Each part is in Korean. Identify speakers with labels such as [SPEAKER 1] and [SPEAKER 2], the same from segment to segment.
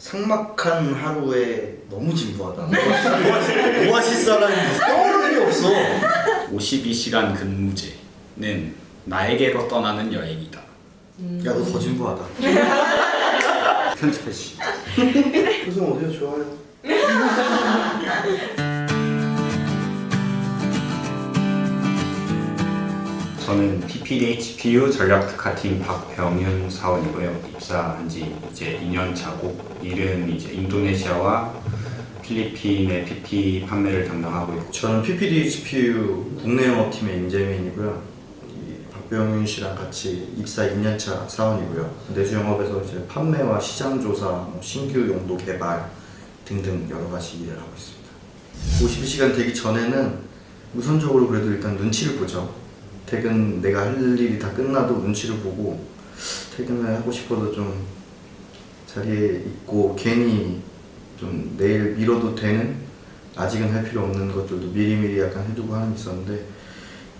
[SPEAKER 1] 상막한 하루에 너무 진부하다. 오아시스라는 떠오르는 게 없어.
[SPEAKER 2] 52시간 근무제는 나에게로 떠나는 여행이다.
[SPEAKER 1] 야 너 더 진부하다.
[SPEAKER 2] 편집해 주시.
[SPEAKER 1] 표정 어때요? 좋아요.
[SPEAKER 2] 저는 PPHPU 전략특화팀 박병윤 사원이고요. 입사한 지 이제 2년 차고 일은 이제 인도네시아와 필리핀의 PP 판매를 담당하고 있고
[SPEAKER 1] 저는 PPDHPU 국내 영업팀의 임재민이고요. 이 박병윤 씨랑 같이 입사 2년차 사원이고요. 내수 영업에서 이제 판매와 시장 조사, 뭐 신규 용도 개발 등등 여러 가지 일을 하고 있습니다. 52시간 되기 전에는 우선적으로 그래도 일단 눈치를 보죠. 퇴근 내가 할 일이 다 끝나도 눈치를 보고 퇴근을 하고 싶어도 좀 자리에 있고 괜히 좀 내일 미뤄도 되는 아직은 할 필요 없는 것들도 미리미리 약간 해두고 하는 게 있었는데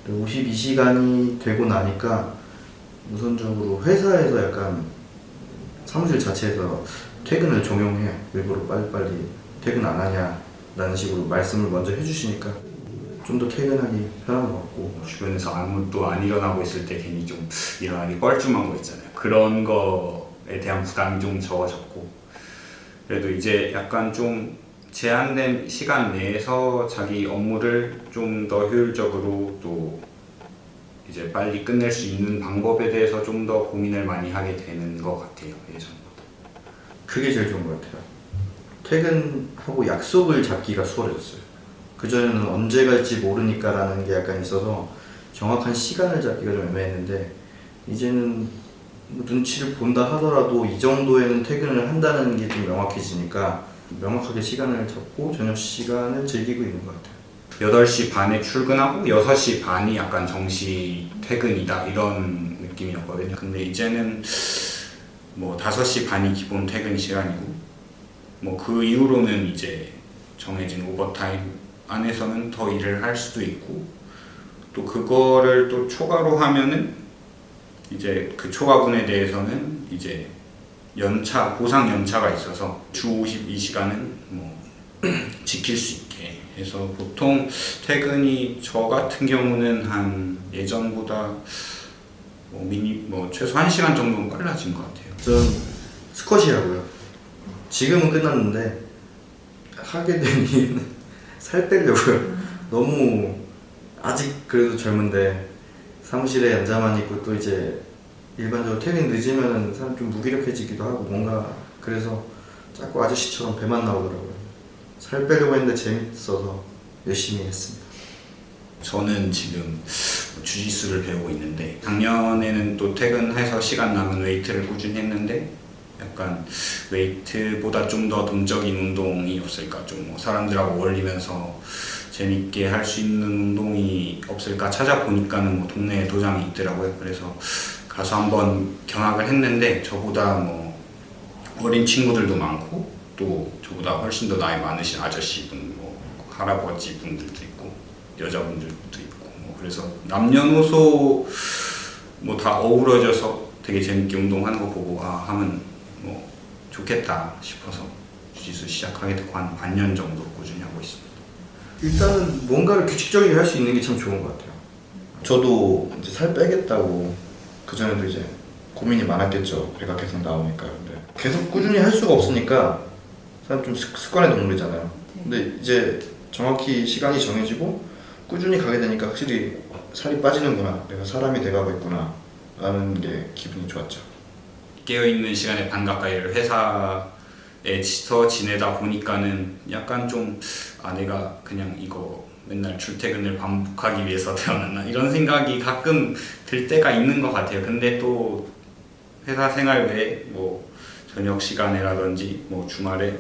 [SPEAKER 1] 52시간이 되고 나니까 우선적으로 회사에서 약간 사무실 자체에서 퇴근을 종용해. 일부러 빨리빨리 퇴근 안 하냐 라는 식으로 말씀을 먼저 해주시니까 좀 더 퇴근하기 편한 것 같고
[SPEAKER 2] 주변에서 아무도 안 일어나고 있을 때 괜히 좀 일어나기 뻘쭘한 거 있잖아요. 그런 거에 대한 부담이 좀 적어졌고 그래도 이제 약간 좀 제한된 시간 내에서 자기 업무를 좀 더 효율적으로 또 이제 빨리 끝낼 수 있는 방법에 대해서 좀 더 고민을 많이 하게 되는 것 같아요 예전보다.
[SPEAKER 1] 그게 제일 좋은 것 같아요 퇴근하고 약속을 잡기가 수월해졌어요 그전에는 언제 갈지 모르니까 라는 게 약간 있어서 정확한 시간을 잡기가 좀 애매했는데 이제는 뭐 눈치를 본다 하더라도 이 정도에는 퇴근을 한다는 게 좀 명확해지니까 명확하게 시간을 잡고 저녁 시간을 즐기고 있는 것 같아요
[SPEAKER 2] 8시 반에 출근하고 6시 반이 약간 정시 퇴근이다 이런 느낌이었거든요. 근데 이제는 뭐 5시 반이 기본 퇴근 시간이고 뭐 그 이후로는 이제 정해진 오버타임 안에서는 더 일을 할 수도 있고 또 그거를 또 초과로 하면은 이제 그 초과분에 대해서는 이제 연차 보상 연차가 있어서 주 52시간은 뭐 지킬 수 있게 해서 보통 퇴근이 저 같은 경우는 한 예전보다 뭐 미니 뭐 최소 1시간 정도는 빨라진 것 같아요.
[SPEAKER 1] 전 스쿼시라고요 지금은 끝났는데 하게 된 이유는 살 빼려고요. 너무 아직 그래도 젊은데 사무실에 앉아만 있고 또 이제 일반적으로 퇴근 늦으면 사람 좀 무기력해지기도 하고 뭔가 그래서 자꾸 아저씨처럼 배만 나오더라고요. 살 빼려고 했는데 재밌어서 열심히 했습니다.
[SPEAKER 2] 저는 지금 주짓수를 배우고 있는데 작년에는 또 퇴근해서 시간 남은 웨이트를 꾸준히 했는데 약간 웨이트보다 좀 더 동적인 운동이 없을까? 좀뭐 사람들하고 어울리면서 재밌게 할 수 있는 운동이 없을까? 찾아보니까는 뭐 동네에 도장이 있더라고요. 그래서 가서 한번 경악을 했는데 저보다 뭐 어린 친구들도 많고 또 저보다 훨씬 더 나이 많으신 아저씨분 뭐 할아버지 분들도 있고 여자분들도 있고 뭐 그래서 남녀노소 뭐 다 어우러져서 되게 재밌게 운동하는 거 보고 아 하면 뭐 좋겠다 싶어서 주짓수 시작하게 됐고 한 반년 정도 꾸준히 하고 있습니다.
[SPEAKER 1] 일단은 뭔가를 규칙적이게 할 수 있는 게 참 좋은 것 같아요. 저도 이제 살 빼겠다고 그 전에도 이제 고민이 많았겠죠. 배가 계속 나오니까. 근데 계속 꾸준히 할 수가 없으니까 사람 좀 습- 습관의 동물이잖아요. 근데 이제 정확히 시간이 정해지고 꾸준히 가게 되니까 확실히 살이 빠지는구나. 내가 사람이 돼가고 있구나. 라는 게 기분이 좋았죠.
[SPEAKER 2] 깨어 있는 시간에 반 가까이를 회사에 서 지내다 보니까는 약간 좀 아 내가 그냥 이거 맨날 출퇴근을 반복하기 위해서 태어났나 이런 생각이 가끔 들 때가 있는 것 같아요. 근데 또 회사 생활 외에 뭐 저녁 시간에라든지 뭐 주말에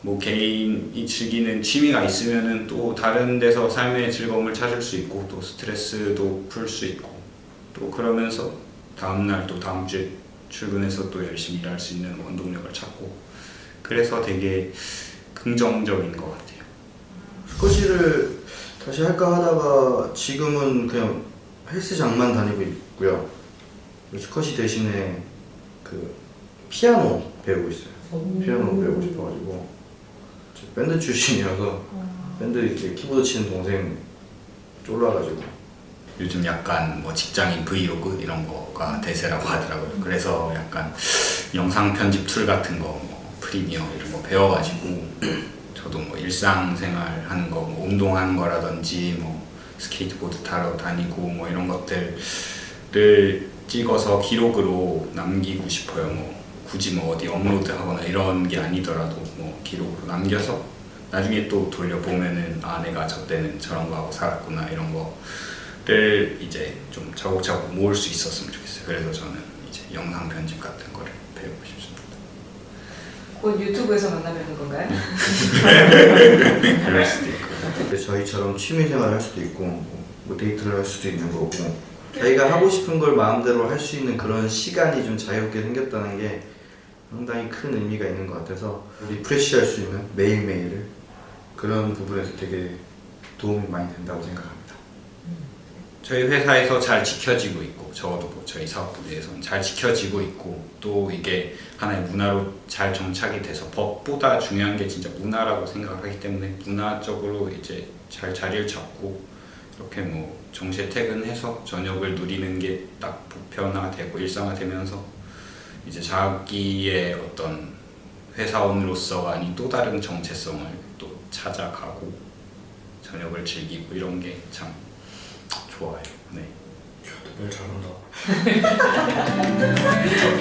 [SPEAKER 2] 뭐 개인이 즐기는 취미가 있으면은 또 다른 데서 삶의 즐거움을 찾을 수 있고 또 스트레스도 풀 수 있고 또 그러면서 다음날 또 다음 주에 출근해서 또 열심히 일할 수 있는 원동력을 찾고 그래서 되게 긍정적인 것 같아요.
[SPEAKER 1] 스쿼시를 다시 할까 하다가 지금은 그냥 헬스장만 다니고 있고요. 스쿼시 대신에 그 피아노 배우고 있어요. 피아노 배우고 싶어가지고 저 밴드 출신이어서 밴드 이렇게 키보드 치는 동생 쫄라가지고
[SPEAKER 2] 요즘 약간 뭐 직장인 브이로그 이런 거 가 대세라고 하더라고요. 그래서 약간 영상 편집 툴 같은 거, 뭐 프리미어 이런 거 배워가지고 저도 뭐 일상생활 하는 거, 뭐 운동하는 거라든지 뭐 스케이트보드 타러 다니고 뭐 이런 것들을 찍어서 기록으로 남기고 싶어요. 뭐 굳이 뭐 어디 업로드하거나 이런 게 아니더라도 뭐 기록으로 남겨서 나중에 또 돌려보면은 아 내가 저 때는 저런 거 하고 살았구나 이런 거 를 이제 좀 차곡차곡 모을 수 있었으면 좋겠어요. 그래서 저는 이제 영상 편집 같은 거를 배우고 싶습니다.
[SPEAKER 3] 곧 유튜브에서 만나뵙는 건가요?
[SPEAKER 2] 그럴 수도 있고.
[SPEAKER 1] 저희처럼 취미생활을 할 수도 있고 뭐 데이트를 할 수도 있는 거고 자기가 하고 싶은 걸 마음대로 할 수 있는 그런 시간이 좀 자유롭게 생겼다는 게 상당히 큰 의미가 있는 것 같아서 리프레시할 수 있는 매일매일을 그런 부분에서 되게 도움이 많이 된다고 생각합니다.
[SPEAKER 2] 저희 회사에서 잘 지켜지고 있고 적어도 뭐 저희 사업부에서는 잘 지켜지고 있고 또 이게 하나의 문화로 잘 정착이 돼서 법보다 중요한 게 진짜 문화라고 생각을 하기 때문에 문화적으로 이제 잘 자리를 잡고 이렇게 뭐 정시에 퇴근해서 저녁을 누리는 게 딱 보편화되고 일상화되면서 이제 자기의 어떤 회사원으로서가 아닌 또 다른 정체성을 또 찾아가고 저녁을 즐기고 이런 게참 좋아요. 네.
[SPEAKER 1] 늘 잘한다.